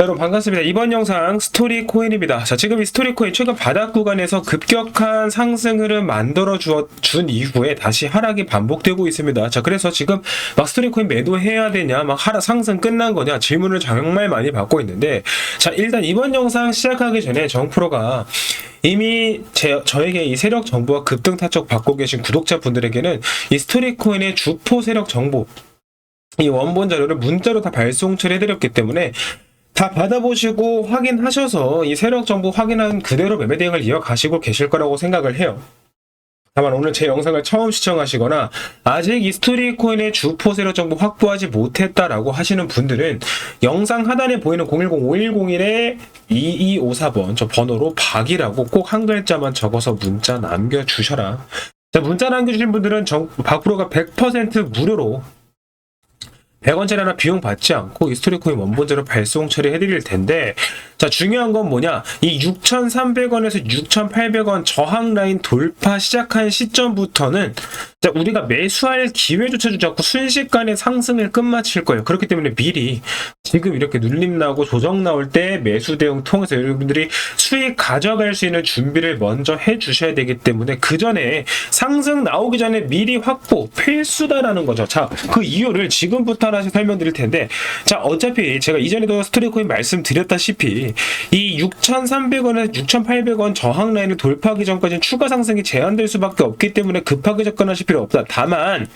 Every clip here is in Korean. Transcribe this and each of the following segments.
자, 여러분 반갑습니다. 이번 영상 스토리 코인입니다. 자, 지금 이 스토리 코인 최근 바닥 구간에서 급격한 상승 흐름 만들어 주어, 준 이후에 다시 하락이 반복되고 있습니다. 자, 그래서 지금 막 스토리 코인 매도해야 되냐, 막 하락 상승 끝난 거냐 질문을 정말 많이 받고 있는데, 자, 일단 이번 영상 시작하기 전에 정프로가 이미 제, 저에게 이 세력 정보와 급등 타적 받고 계신 구독자분들에게는 이 스토리 코인의 주포 세력 정보, 이 원본 자료를 문자로 다 발송 처리해드렸기 때문에 다 받아보시고 확인하셔서 이 세력 정보 확인한 그대로 매매 대응을 이어가시고 계실 거라고 생각을 해요. 다만 오늘 제 영상을 처음 시청하시거나 아직 이 스토리 코인의 주포 세력 정보 확보하지 못했다라고 하시는 분들은 영상 하단에 보이는 010-5101-2254번 저 번호로 박이라고 꼭 한 글자만 적어서 문자 남겨주셔라. 자, 문자 남겨주신 분들은 정, 박프로가 100% 무료로 100원짜리 하나 비용 받지 않고 이 스토리 코인 원본자로 발송 처리해드릴 텐데 자 중요한 건 뭐냐? 이 6,300원에서 6,800원 저항 라인 돌파 시작한 시점부터는 자 우리가 매수할 기회조차 주지 않고 순식간에 상승을 끝마칠 거예요. 그렇기 때문에 미리 지금 이렇게 눌림 나고 조정 나올 때 매수 대응 통해서 여러분들이 수익 가져갈 수 있는 준비를 먼저 해 주셔야 되기 때문에 그 전에 상승 나오기 전에 미리 확보 필수다라는 거죠. 자 그 이유를 지금부터 하나씩 설명드릴 텐데 자 어차피 제가 이전에도 스토리코인 말씀드렸다시피 이 6,300원에서 6,800원 저항 라인을 돌파하기 전까지는 추가 상승이 제한될 수밖에 없기 때문에 급하게 접근하실 필요 없다. 다만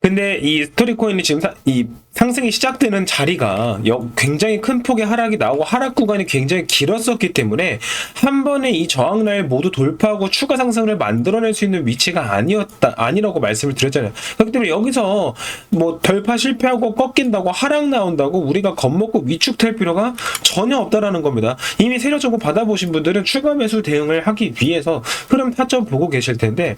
근데 이 스토리 코인이 지금 사- 이 상승이 시작되는 자리가 여- 굉장히 큰 폭의 하락이 나오고 하락 구간이 굉장히 길었었기 때문에 한 번에 이 저항 라인 모두 돌파하고 추가 상승을 만들어낼 수 있는 위치가 아니었다 아니라고 말씀을 드렸잖아요. 그렇기 때문에 여기서 뭐 돌파 실패하고 꺾인다고 하락 나온다고 우리가 겁먹고 위축될 필요가 전혀 없다라는 겁니다. 이미 세력 정보 받아보신 분들은 추가 매수 대응을 하기 위해서 흐름 타점 보고 계실 텐데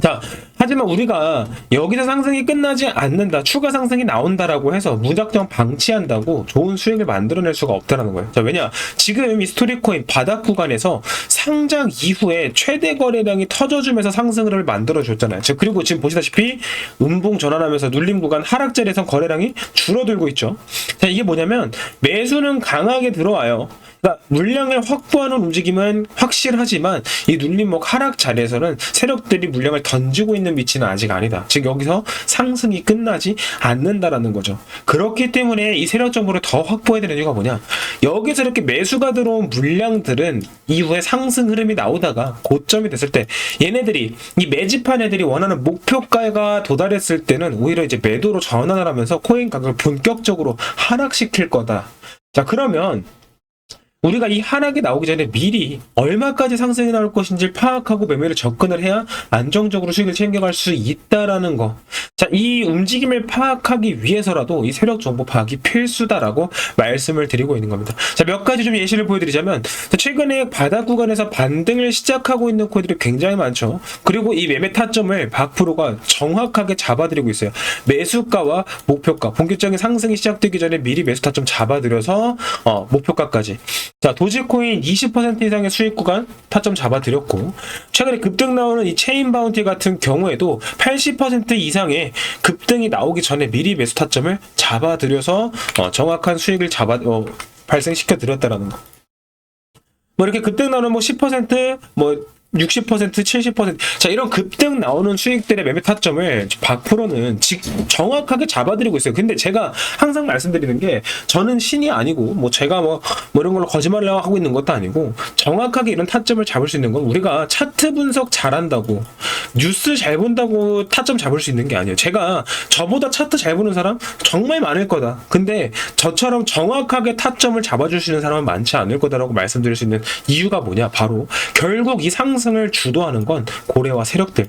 자, 하지만 우리가 여기서 상승이 끝나지 않는다, 추가 상승이 나온다라고 해서 무작정 방치한다고 좋은 수익을 만들어낼 수가 없다라는 거예요. 자, 왜냐? 지금 이 스토리코인 바닥 구간에서 상장 이후에 최대 거래량이 터져주면서 상승을 만들어줬잖아요. 즉, 그리고 지금 보시다시피 음봉 전환하면서 눌림 구간 하락 자리에서 거래량이 줄어들고 있죠. 자, 이게 뭐냐면 매수는 강하게 들어와요. 그러니까 물량을 확보하는 움직임은 확실하지만 이 눌림목 하락 자리에서는 세력들이 물량을 던지고 있는 위치는 아직 아니다. 즉 여기서 상승이 끝나지 않는다라는 거죠. 그렇기 때문에 이 세력 정보를 더 확보해야 되는 이유가 뭐냐? 여기서 이렇게 매수가 들어온 물량들은 이후에 상승 흐름이 나오다가 고점이 됐을 때 얘네들이 이 매집한 애들이 원하는 목표가가 도달했을 때는 오히려 이제 매도로 전환을 하면서 코인 가격을 본격적으로 하락시킬 거다. 자 그러면 우리가 이 하락이 나오기 전에 미리 얼마까지 상승이 나올 것인지 파악하고 매매를 접근을 해야 안정적으로 수익을 챙겨갈 수 있다라는 거. 자, 이 움직임을 파악하기 위해서라도 이 세력 정보 파악이 필수다라고 말씀을 드리고 있는 겁니다. 자, 몇 가지 좀 예시를 보여드리자면, 자, 최근에 바닥 구간에서 반등을 시작하고 있는 코인들이 굉장히 많죠. 그리고 이 매매 타점을 박프로가 정확하게 잡아드리고 있어요. 매수가와 목표가, 본격적인 상승이 시작되기 전에 미리 매수 타점 잡아드려서 어, 목표가까지. 자, 도지코인 20% 이상의 수익 구간 타점 잡아드렸고, 최근에 급등 나오는 이 체인 바운티 같은 경우에도 80% 이상의 급등이 나오기 전에 미리 매수 타점을 잡아드려서 어, 정확한 수익을 잡아 어, 발생시켜 드렸다라는 거. 뭐 이렇게 급등 나오는 뭐 10%, 뭐 60%, 70%. 자, 이런 급등 나오는 수익들의 매매 타점을 박프로는 직, 정확하게 잡아드리고 있어요. 근데 제가 항상 말씀드리는 게 저는 신이 아니고 뭐 제가 뭐, 뭐 이런 걸로 거짓말을 하고 있는 것도 아니고 정확하게 이런 타점을 잡을 수 있는 건 우리가 차트 분석 잘한다고 뉴스 잘 본다고 타점 잡을 수 있는 게 아니에요. 제가 저보다 차트 잘 보는 사람 정말 많을 거다. 근데 저처럼 정확하게 타점을 있는 사람은 많지 않을 거다라고 말씀드릴 수 있는 이유가 뭐냐? 바로 결국 이 상승을 주도하는 건 고래와 세력들.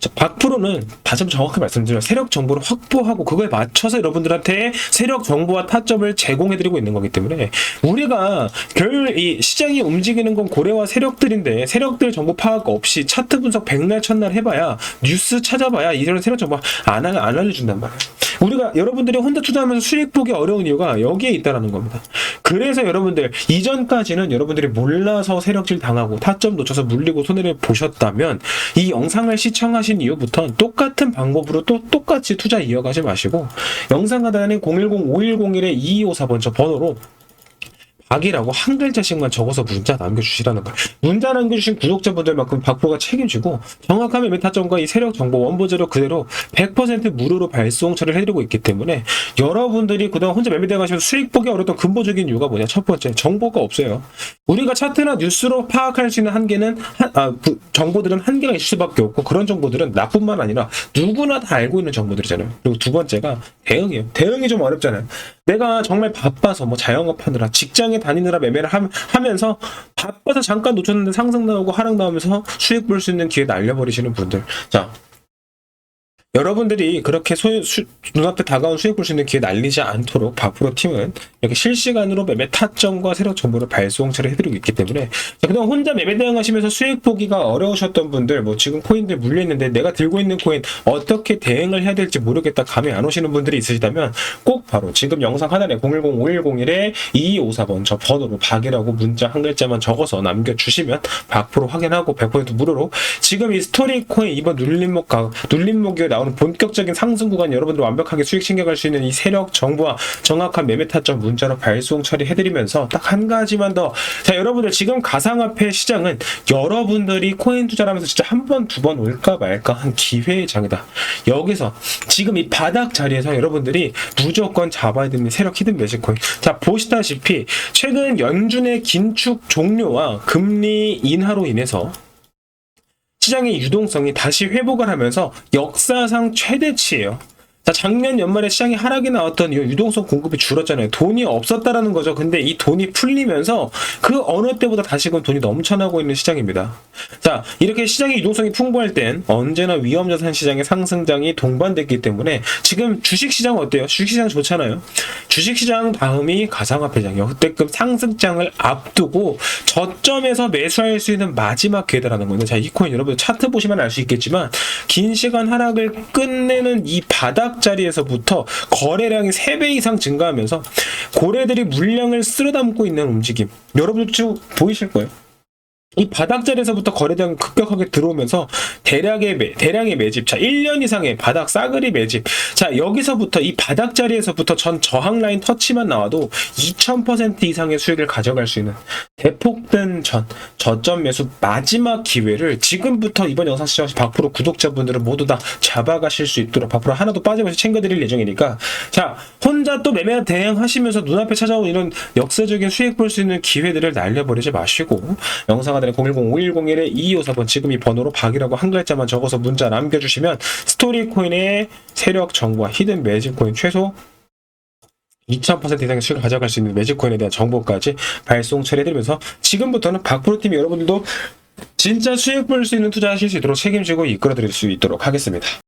자, 박프로는 다시 한번 정확히 말씀드려요. 세력 정보를 확보하고 그거에 맞춰서 여러분들한테 세력 정보와 타점을 제공해드리고 있는 거기 때문에 우리가 결 이 시장이 움직이는 건 고래와 세력들인데 세력들 정보 파악 없이 차트 분석 백날 첫날 해봐야 뉴스 찾아봐야 이런 세력 정보 안, 알- 안 알려준단 말이에요. 우리가 여러분들이 혼자 투자하면서 수익 보기 어려운 이유가 여기에 있다라는 겁니다. 그래서 여러분들 이전까지는 여러분들이 몰라서 세력질 당하고 타점 놓쳐서 물리고 손해를 보셨다면 이 영상을 시청하신 이후부터는 똑같은 방법으로 또 똑같이 투자 이어가지 마시고 영상 하단에 010-5101-2254번 저 번호로 박이라고 한 글자씩만 적어서 문자 남겨주시라는 거예요. 문자 남겨주신 구독자분들만큼 박보가 책임지고 정확한 매매 타점과 이 세력 정보 원본제로 그대로 100% 무료로 발송 처리를 해드리고 있기 때문에 여러분들이 그동안 혼자 매매대 가시면서 수익 보기 어려웠던 근본적인 이유가 뭐냐? 첫 번째, 정보가 없어요. 우리가 차트나 뉴스로 파악할 수 있는 한계는 한- 아, 그 정보들은 한계가 있을 수밖에 없고 그런 정보들은 나뿐만 아니라 누구나 다 알고 있는 정보들이잖아요. 그리고 두 번째가 대응이에요. 대응이 좀 어렵잖아요. 내가 정말 바빠서 뭐 자영업 하느라 직장에 다니느라 매매를 함- 하면서 바빠서 잠깐 놓쳤는데 상승 나오고 하락 나오면서 수익 볼 수 있는 기회 날려버리시는 분들. 자, 여러분들이 그렇게 소, 수, 눈앞에 다가온 수익 볼 수 있는 기회 날리지 않도록 바프로 팀은 이렇게 실시간으로 매매 타점과 세력 정보를 발송 처리해드리고 있기 때문에 자, 그동안 혼자 매매 대응하시면서 수익 보기가 어려우셨던 분들 뭐 지금 코인들 물려있는데 내가 들고 있는 코인 어떻게 대응을 해야 될지 모르겠다 감이 안 오시는 분들이 있으시다면 꼭 바로 지금 영상 하단에 010-5101-2254번 저 번호로 박이라고 문자 한 글자만 적어서 남겨주시면 박프로 확인하고 100% 무료로 지금 이 스토리 코인 이번 눌림목 가 눌림목에 나 오는 본격적인 상승 구간 여러분들 완벽하게 수익 챙겨갈 수 있는 이 세력 정보와 정확한 매매 타점 문자로 발송 처리해드리면서 딱 한 가지만 더. 자, 여러분들 지금 가상화폐 시장은 여러분들이 코인 투자를 하면서 진짜 한 번, 두 번 올까 말까 한 기회의 장이다. 여기서 지금 이 바닥 자리에서 여러분들이 무조건 잡아야 되는 세력 히든 매직 코인. 자, 보시다시피 최근 연준의 긴축 종료와 금리 인하로 인해서 시장의 유동성이 다시 회복을 하면서 역사상 최대치예요. 자, 작년 연말에 시장이 하락이 나왔던 이후 유동성 공급이 줄었잖아요. 돈이 없었다라는 거죠. 근데 이 돈이 풀리면서 그 어느 때보다 다시금 돈이 넘쳐나고 있는 시장입니다. 자, 이렇게 시장의 유동성이 풍부할 땐 언제나 위험자산 시장의 상승장이 동반됐기 때문에 지금 주식시장 어때요? 주식시장 좋잖아요. 주식시장 다음이 가상화폐장, 역대급 상승장을 앞두고 저점에서 매수할 수 있는 마지막 기회다라는 건데, 자, 이 코인 여러분 차트 보시면 알 수 있겠지만, 긴 시간 하락을 끝내는 이 바닥 자리에서부터 거래량이 3배 이상 증가하면서 고래들이 물량을 쓸어 담고 있는 움직임. 여러분들 쭉 보이실 거예요. 이 바닥 자리에서부터 거래량이 급격하게 들어오면서 대량의 매, 대량의 매집, 자 1년 이상의 바닥 싸그리 매집, 자 여기서부터 이 바닥 자리에서부터 전 저항 라인 터치만 나와도 2,000% 이상의 수익을 가져갈 수 있는 대폭된 전 저점 매수 마지막 기회를 지금부터 이번 영상 시청하신 박프로 구독자분들은 모두 다 잡아가실 수 있도록 박프로 하나도 빠짐없이 챙겨드릴 예정이니까. 자 혼자 또 매매 대응하시면서 눈앞에 찾아온 이런 역사적인 수익 볼 수 있는 기회들을 날려버리지 마시고 영상 하단에 010-5101-2254번 지금 이 번호로 박이라고 한 글자만 적어서 문자 남겨주시면 스토리 코인의 세력 정보와 히든 매직 코인 최소 2000% 이상의 수익을 가져갈 수 있는 매직 코인에 대한 정보까지 발송 처리해드리면서 지금부터는 박프로팀 여러분들도 진짜 수익 볼 수 있는 투자하실 수 있도록 책임지고 이끌어드릴 수 있도록 하겠습니다.